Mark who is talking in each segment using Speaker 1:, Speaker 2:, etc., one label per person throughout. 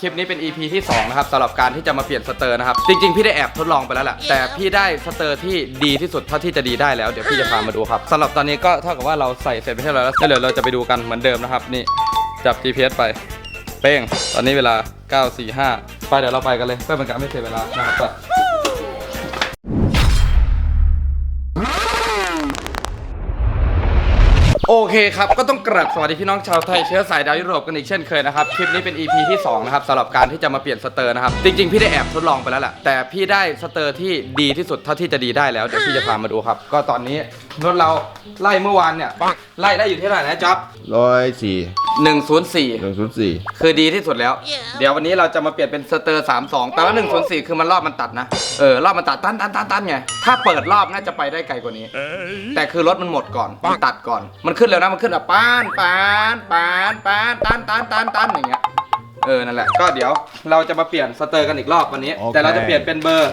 Speaker 1: คลิปนี้เป็น EP ที่ 2 นะครับสำหรับการที่จะมาเปลี่ยนสเตอร์นะครับ จริง ๆ พี่ได้แอบทดลองไปแล้วแหละแต่พี่ได้สเตอร์ที่ดีที่สุดเท่าที่จะดีได้แล้ว เดี๋ยวพี่จะพามาดูครับสำหรับตอนนี้ก็เท่ากับว่าเราใส่เสร็จไปเรียบร้อยแล้วเดี๋ยวเราจะไปดูกันเหมือนเดิมนะครับ นี่จับ GPS ไปเป้งตอนนี้เวลา 9.45 ไปเดี๋ยวเราไปกันเลยเพื่อเป็นการไม่เสียเวลานะครับไป เคครับ ก็ต้องกราบสวัสดีพี่น้องชาวไทยเชื้อสายดาวยุโรปกันอีกเช่นเคยนะครับ คลิปนี้เป็น EP ที่ 2 นะครับสำหรับการที่จะมาเปลี่ยนสเตอร์นะครับ จริงๆ พี่ได้แอบทดลองไปแล้วแหละแต่พี่ได้สเตอร์ที่ดีที่สุดเท่าที่จะดีได้แล้ว เดี๋ยวพี่จะพามาดูครับ ก็ตอนนี้รถเราไล่เมื่อวานเนี่ยไล่ได้อยู่ที่เท่าไหร่นะจ๊อบ
Speaker 2: ร้อยสี่
Speaker 1: 104
Speaker 2: หนึ่งศูนย์สี่
Speaker 1: คือดีที่สุดแล้ว เดี๋ยววันนี้เราจะมาเปลี่ยนเป็นสเตอร์32 แต่ว่า1 0 4 คือมันรอบมันตัดนะ เออ รอบมันตัดตันตันตันตันไง ถ้าเปิดรอบน่าจะไปได้ไกลกว่านี้ แต่คือรถมันหมดก่อนมันตัดก่อน มันขึ้นเร็วนะ มันขึ้นแบบปานปานปานปานตันตันตันตันอย่างเงี้ย เออนั่นแหละก็เดี๋ยวเราจะมาเปลี่ยนสเตอร์กันอีกรอบวันนี้แต่เราจะเปลี่ยนเป็นเบอร์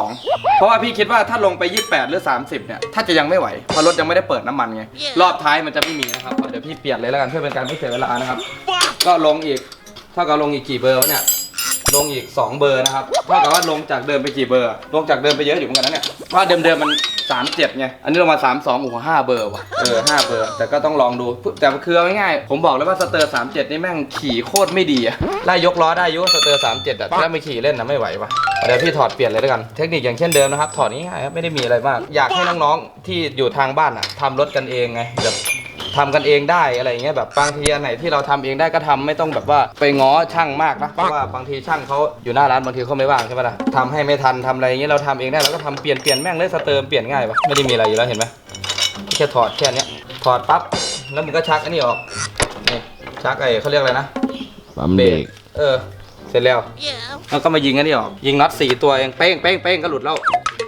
Speaker 1: 32 เพราะว่าพี่คิดว่าถ้าลงไป 28 หรือ 30 เนี่ย ถ้าจะยังไม่ไหวเพราะรถยังไม่ได้เปิดน้ำมันไง รอบท้ายมันจะไม่มีนะครับเดี๋ยวพี่เปลี่ยนเลยแล้วกันเพื่อเป็นการไม่เสียเวลานะครับ ก็ลงอีกเท่ากับลงอีกกี่เบอร์วะเนี่ย ลงอีก 2 เบอร์นะครับเท่ากับว่าลงจากเดิมไปกี่เบอร์ ลงจากเดิมไปเยอะอยู่เหมือนกันนะเนี่ยเพราะเดิมเดิ มๆมัน37ไง อันนี้ลงมา32โอ้โหห้าเบอร์ว่ะ เออห้าเบอร์ แต่ก็ต้องลองดู แต่คือเอาง่ายๆผมบอกเลยว่าสเตอร์37นี่แม่งขี่โคตรไม่ดีอะไล่ยกล้อได้อยุสเตอร์37อะถ้าไม่ขี่เล่นนะไม่ไหวว่ะ เดี๋ยวพี่ถอดเปลี่ยนเลยแล้วกัน เทคนิคอย่างเช่นเดิมนะครับ ถอดง่ายๆครับไม่ได้มีอะไรมาก อยากให้น้องๆที่อยู่ทางบ้านอะทำรถกันเองไงแบบ ทำกันเองได้อะไรอย่างเงี้ยแบบบางทีอันไหนที่เราทำเองได้ก็ทำไม่ต้องแบบว่าไปง้อช่างมากนะเพราะว่าบางทีช่างเขาอยู่หน้าร้านบางทีเขาไม่ว่างใช่ไหมล่ะทำให้ไม่ทันทำอะไรอย่างเงี้ยเราทำเองได้เราก็ทำเปลี่ยนเปลี่ยนแม่งเลยสเติมเปลี่ยนง่ายปะไม่ได้มีอะไรอยู่แล้วเห็นไหมแค่ถอดแค่เนี้ยถอดปั๊บแล้วมึงก็ชักอันนี้ออกนี่ชักไอ้เขาเรียกอะไรนะ
Speaker 2: ปั๊มเบรก
Speaker 1: เออ เสร็จแล้วแล้วก็มายิงอันนี้ออก ยิงน็อตสี่ตัวเอง เป้งเป้งเป้งก็หลุดแล้ว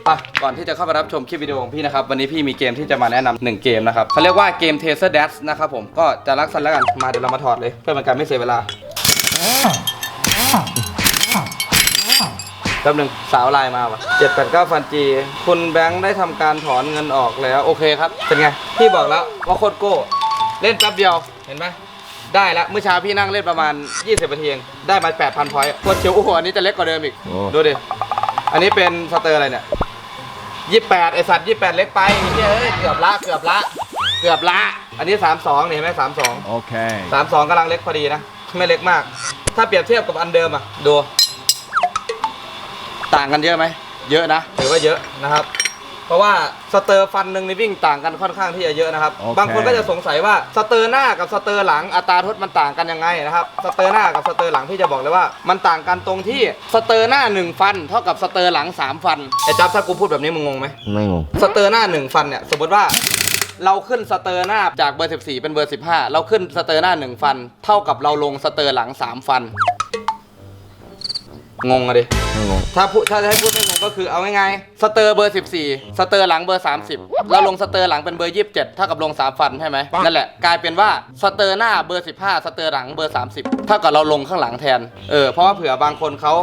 Speaker 1: ไปก่อนที่จะเข้าไปรับชมคลิปวิดีโอของพี่นะครับ วันนี้พี่มีเกมที่จะมาแนะนำหนึ่งเกมนะครับเขาเรียกว่าเกม Taser Dash นะครับผมก็จะรักสันแล้วกันมาเดี๋ยวเรามาถอดเลย เพื่อเป็นการไม่เสียเวลาแป๊บหนึงสาวไลน์มาว่ะเจ็ดแปดเก้าฟันจีคุณแบงค์ได้ทำการถอนเงินออกแล้วโอเคครับ เป็นไง พี่บอกแล้วว่าโคตรโก้ เล่นแป๊บเดียวเห็นไหมได้แล้วเมื่อเช้าพี่นั่งเล่นประมาณ 20นาทีเองได้มา 8,000พอยต์โคตรเชียวโอ้โหอันนี้จะเล็กกว่าเดิมอีก
Speaker 2: โอ้
Speaker 1: ดูดิ อันนี้เป็นสเตอร์อะไรเนี่ย 28ไอสัตว์28เล็กไปไอ้เหี้ยเอ้ยเกือบละเกือบละเกือบละ อันนี้32นี่เห็นไหม32
Speaker 2: โอเค
Speaker 1: 32กำลังเล็กพอดีนะไม่เล็กมาก ถ้าเปรียบเทียบกับอันเดิมอะดู ต่างกันเยอะไหมเยอะนะถือว่าเยอะนะครับ เพราะว่าสเตอร์ฟันหนึ่งนี่วิ่งต่างกันค่อนข้างที่จะเยอะนะครับ
Speaker 2: โอเค
Speaker 1: บางคนก็จะสงสัยว่าสเตอร์หน้ากับสเตอร์หลังอัตราทดมันต่างกันยังไงนะครับสเตอร์หน้ากับสเตอร์หลังพี่จะบอกเลยว่า มันต่างกันตรงที่สเตอร์หน้า1ฟัน เท่ากับสเตอร์หลัง3ฟันไอ้จับถ้ากูพูดแบบนี้มึงงงไหม
Speaker 2: ไม่งง
Speaker 1: สเตอร์หน้า1ฟันเนี่ยสมมติว่าเราขึ้นสเตอร์หน้าจากเบอร์ 14 เป็นเบอร์ 15 เราขึ้นสเตอร์หน้า 1 ฟัน เท่ากับเราลงสเตอร์หลัง 3 ฟัน งงอะดิ
Speaker 2: ไม่งง
Speaker 1: ถ้าพูดถ้าจะให้พูดไม่งงก็คือเอาง่ายๆสเตอร์เบอร์ 14 สเตอร์หลังเบอร์ 30 แล้วลงสเตอร์หลังเป็นเบอร์ 27เท่ากับลง3ฟันใช่ไหมนั่นแหละกลายเป็นว่าสเตอร์หน้าเบอร์ 15 สเตอร์หลังเบอร์ 30เท่ากับเราลงข้างหลังแทนเออเพราะว่าเผื่อบางคนเขา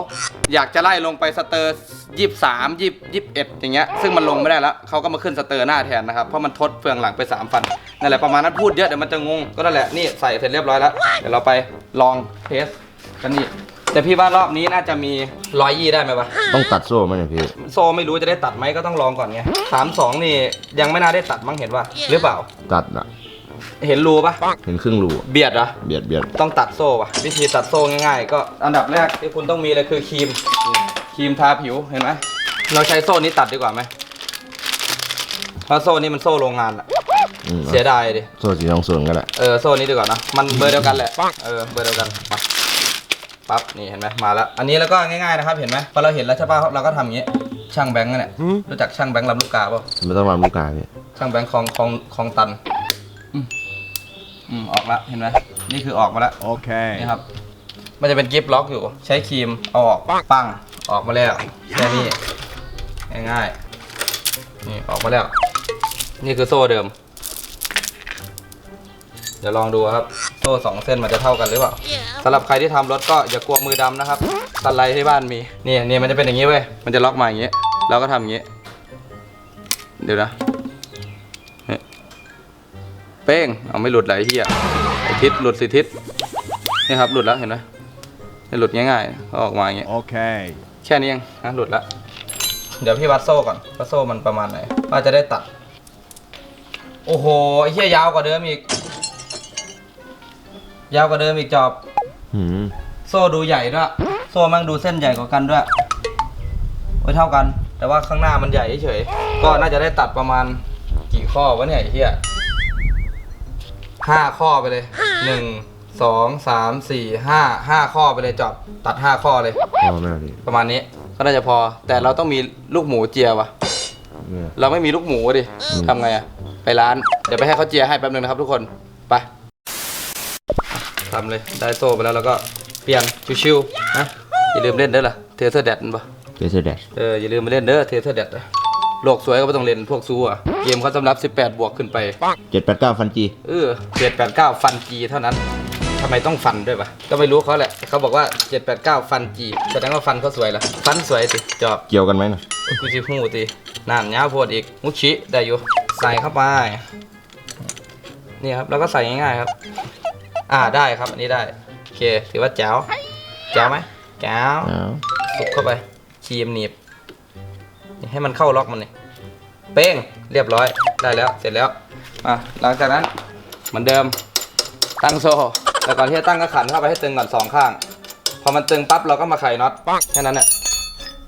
Speaker 1: อยากจะไล่ลงไปสเตอร์ 23 20 21 อย่างเงี้ยซึ่งมันลงไม่ได้แล้วเขาก็มาขึ้นสเตอร์หน้าแทนนะครับเพราะมันทดเฟืองหลังไป3ฟันนั่นแหละประมาณนั้นพูดเยอะเดี๋ยวมันจะงงก็นั่นแหละนี่ใส่เสร็จเรียบร้อยแล้วเดี๋ยวเราไปลองเทสกันนี่ แต่พี่ว่ารอบนี้น่าจะมีร้อยยี่ได้ไหมวะ
Speaker 2: ต้องตัดโซ่ไหมเนี่ยพี่
Speaker 1: โซไม่รู้จะได้ตัดไหมก็ต้องลองก่อนไงสามสองนี่ยังไม่น่าได้ตัดมั้งเห็นว่า หรือเปล่า
Speaker 2: ตัดอะ
Speaker 1: เห็นรูปะ
Speaker 2: เห็นครึ่งรูอะ
Speaker 1: เบียดเหรอะ
Speaker 2: เบียดเบียด
Speaker 1: ต้องตัดโซ่ปะวิธีตัดโซ่ง่ายๆ ก็อันดับแรกที่คุณต้องมีเลยคือครีม ครีมทาผิวเห็นไหม เราใช้โซ่นี้ตัดดีกว่าไหมเพราะโซ่นี้มันโซ่โรงงานอะ
Speaker 2: อืม
Speaker 1: เสียดายดิ
Speaker 2: โซ่สีทองส่วนก็แหละ
Speaker 1: เออโซ่นี้ดีกว่านะมันเบอร์เดียวกันแหละ เออเบอร์เดียวกันมา ปั๊บนี่เห็นไหมมาแล้ว อันนี้แล้วก็ง่ายๆนะครับเห็นไหมพอเราเห็นแล้วใช่ป่ะเราก็ทำอย่างนี้ ช่างแบงค์นั่นแหละรู้จักช่างแบงค์ลำลูกกาป่ะ
Speaker 2: ไม่ต้องมาลูกกาพี่
Speaker 1: ช่างแบงค์คลองคลองคลองตันอืมอืมออกละเห็นไหมนี่คือออกมาแล้ว
Speaker 2: โอเค
Speaker 1: นี่ครับ มันจะเป็นกิฟต์ล็อกอยู่ ใช้ครีมเอาออกปังออกมาแล้วแค่นี้ง่ายๆนี่ออกมาแล้ว นี่คือโซ่เดิม เดี๋ยวลองดูครับโซ่สองเส้นมันจะเท่ากันหรือเปล่าสำหรับใครที่ทำรถก็อย่ากลัวมือดำนะครับสไลด์ที่บ้านมีนี่นี่มันจะเป็นอย่างนี้เว้ยมันจะล็อกมาอย่างนี้เราก็ทำอย่างนี้ เดี๋ยวนะเป้งเอาไม่หลุดไหลที่อะไอทิศหลุดสิทิศนี่ครับหลุดแล้วเห็นไหมจะหลุดง่ายๆเอาออกมาอย่างเงี้ย
Speaker 3: Okay.
Speaker 1: แค่นี้เองนะหลุดละเดี๋ยวพี่วัดโซ่ก่อนว่าโซ่มันประมาณไหนว่าจะได้ตัด โอ้โหไอ้เหี้ยยาวกว่าเดิมอีก ยาวกว่าเดิมอีกจอบ
Speaker 2: หืม
Speaker 1: โซ่ดูใหญ่ด้วย โซ่มันดูเส้นใหญ่กว่ากันด้วยไว้เท่ากัน แต่ว่าข้างหน้ามันใหญ่เฉยๆก็น่าจะได้ตัดประมาณกี่ข้อวะเนี่ยไอ้เหี้ยห้าข้อไปเลยหนึ่งสองสามสี่ห้าห้าข้อไปเลยจอบตัดห้าข้อเลย
Speaker 2: พอไหมล่ะพี่
Speaker 1: ประมาณนี้ก็น่าจะพอ แต่เราต้องมีลูกหมูเจียวะ
Speaker 2: เนี่ย
Speaker 1: เราไม่มีลูกหมูดิ
Speaker 2: อืม
Speaker 1: ทำไงอะไปร้าน เดี๋ยวไปให้เขาเจียให้แป๊บนึงนะครับทุกคนไป ทำเลยได้โซ่ไปแล้วแล้วก็เปลี่ยนชิวๆนะอย่าลืมเล่นเด้อล่ะเทเทอร์แดดมันปะ
Speaker 2: เจสเดช
Speaker 1: เอออย่าลืมมาเล่นเด้อเทเทอร์แดดโลกสวยก็ไม่ต้องเล่นพวกซูอะเกมเขาสำหรับ 18 บวกขึ้นไป
Speaker 2: เจ็ดแปดเก้าฟันจี
Speaker 1: เออ789 ฟันจีเท่านั้นทำไมต้องฟันด้วยปะก็ไม่รู้เขาแหละเขาบอกว่า 789 ฟันจีแสดงว่าฟันเขาสวยเหรอฟันสวยสิจอบ
Speaker 2: เกี่ยวกันไหมนะ
Speaker 1: กูจะหูตีนั่นยาวโพดอีกมุชิได้อยู่ใส่เข้าไปนี่ครับแล้วก็ใส่ง่ายๆครับ อ่าได้ครับอันนี้ได้โอเคถือว่าแจ๋วแจ๋วไหมแจ๋ว
Speaker 2: อ้าว
Speaker 1: สุกเข้าไปครีมหนีบนี่ให้มันเข้าล็อกมันนี่เป้งเรียบร้อยได้แล้วเสร็จแล้วอะหลังจากนั้นเหมือนเดิมตั้งโซ่แต่ก่อนที่จะตั้งก็ขันเข้าไปให้ตึงก่อนสองข้าง พอมันตึงปั๊บเราก็มาไขน็อตแค่นั้นแหละ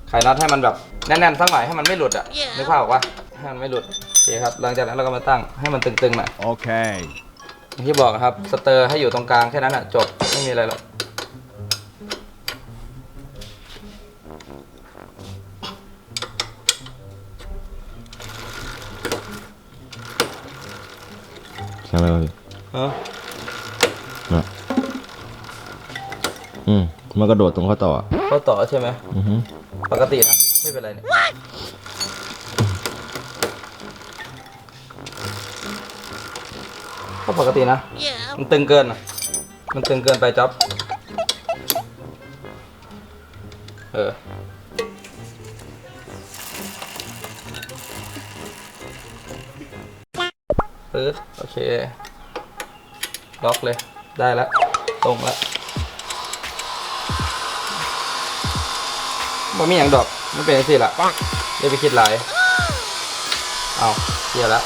Speaker 1: ไขน็อตให้มันแบบแน่นๆสักหน่อยให้มันไม่หลุดอะนึกภาพออกปะให้มันไม่หลุดโอเคครับหลังจากนั้นเราก็มาตั้งให้มันตึงๆหน่อย
Speaker 3: Okay.
Speaker 1: อ ย่างที่บอกนะครับ สเตอร์ให้อยู่ตรงกลางแค่นั้นอะ จบไม่มีอะไรหรอก
Speaker 2: ใช่ไหมวะพี่
Speaker 1: เออ
Speaker 2: น่ะอืมมันกระโดดตรงข้อต่ออะ
Speaker 1: เขาต่อใช่ไหม
Speaker 2: อือฮึ
Speaker 1: ปกตินะ ไม่เป็นไรเนี่ย ปกตินะ มันตึงเกินอะมันตึงเกินไปจ๊อบ เออปื๊ด โอเค ล็อกเลย ได้แล้ว ตรงแล้วมันมีอย่างดอกไม่เป็นสิละเดี๋ยวไปคิดหลาย เอาเสียแล้ว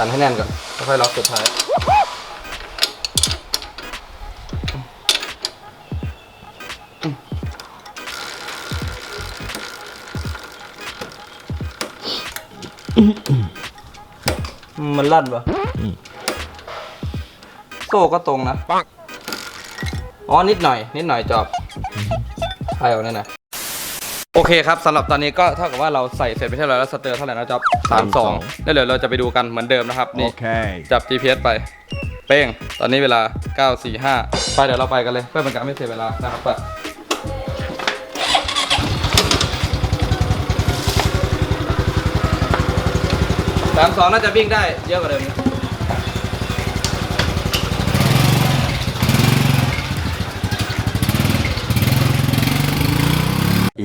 Speaker 1: ตันให้แน่นก่อนแล้วค่อยล็อกสุดท้าย มันลั่นปะ
Speaker 2: อืม
Speaker 1: โซ่ก็ตรงนะอ๋อ นิดหน่อย นิดหน่อยจอบใครเอาเนี่ยนะโอเคครับสำหรับตอนนี้ก็เท่ากับว่าเราใส่เสร็จไปเท่าไหร่แล้วสเตอร์เท่าไหร่นะจอบสามสองแล้วเดี๋ยวเราจะไปดูกันเหมือนเดิมนะครับนี่
Speaker 3: Okay.
Speaker 1: จับ GPS ไป เป้ง ตอนนี้เวลา 945 ไปเดี๋ยวเราไปกันเลยเพื่อเป็นการไม่เสียเวลานะครับไปสามสองน่าจะวิ่งได้เยอะกว่าเดิม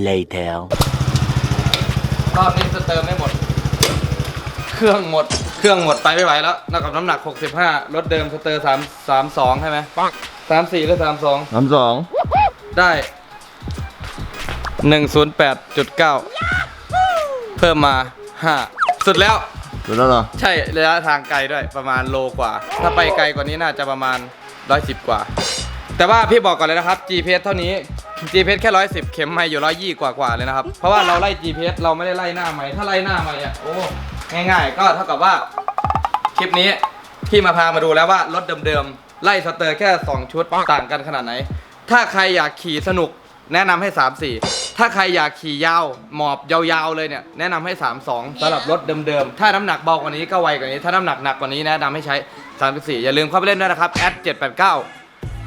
Speaker 4: Later.
Speaker 1: รอบนี้สเตอร์ไม่หมด เครื่องหมด เครื่องหมดไปไม่ไหวแล้วนอกจากน้ำหนัก 65รถเดิมสเตอร์3 32ใช่ไหม34หรือ32
Speaker 2: สามสอง
Speaker 1: ได้ 108.9 เพิ่มมา 5 สุดแล้ว
Speaker 2: ดูแล้วเหรอ
Speaker 1: ใช่ระยะทางไกลด้วยประมาณโลกว่า ถ้าไปไกลกว่านี้น่าจะประมาณ 110 กว่า แต่ว่าพี่บอกก่อนเลยนะครับ GPS เท่านี้ GPS แค่110เข็มไม่อยู่120กว่ากว่าๆเลยนะครับ เพราะว่าเราไล่ GPS เราไม่ได้ไล่หน้าใหม่ถ้าไล่หน้าใหม่อะโอ้ง่าย ๆ ก็เท่ากับว่าคลิปนี้พี่มาพามาดูแล้วว่ารถเดิมๆไล่สเตอร์แค่ 2 ชุดต่างกันขนาดไหน ถ้าใครอยากขี่สนุกแนะนำให้ 3 4 ถ้าใครอยากขี่ยาวหมอบยาวๆเลยเนี่ยแนะนำให้ 3 2สำหรับรถเดิมๆ ถ้าน้ำหนักเบากว่านี้ก็ไวกว่านี้ ถ้าน้ำหนักหนักกว่านี้แนะนำให้ใช้ 34 อย่าลืมเข้าไปเล่นด้วยนะครับ @789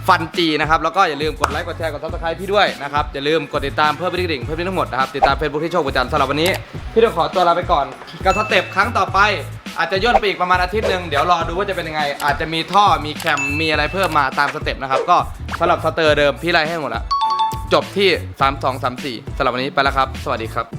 Speaker 1: ฟันจีนะครับแล้วก็อย่าลืมกดไลค์กดแชร์กดซับสไครต์พี่ด้วยนะครับอย่าลืมกดติดตามเพื่อไม่ได้ดิ่งเพื่อไม่ทั้งหมดนะครับติดตามเฟซบุ๊กที่โชคประจันสำหรับวันนี้ พี่ต้องขอตัวลาไปก่อนกับสเต็ปครั้งต่อไปอาจจะย่นไปอีกประมาณอาทิตย์หนึ่งเดี๋ยวรอดูว่าจะเป็นยังไง อาจจะมีท่อมีแคมมีอะไรเพิ่มมาตามสเต็ปนะครับก็สำหรับสเตอร์เดิมพี่ไล่ให้หมดละจบที่ 3 2 3 4สำหรับวันนี้ไปแล้วครับ สวัสดีครับ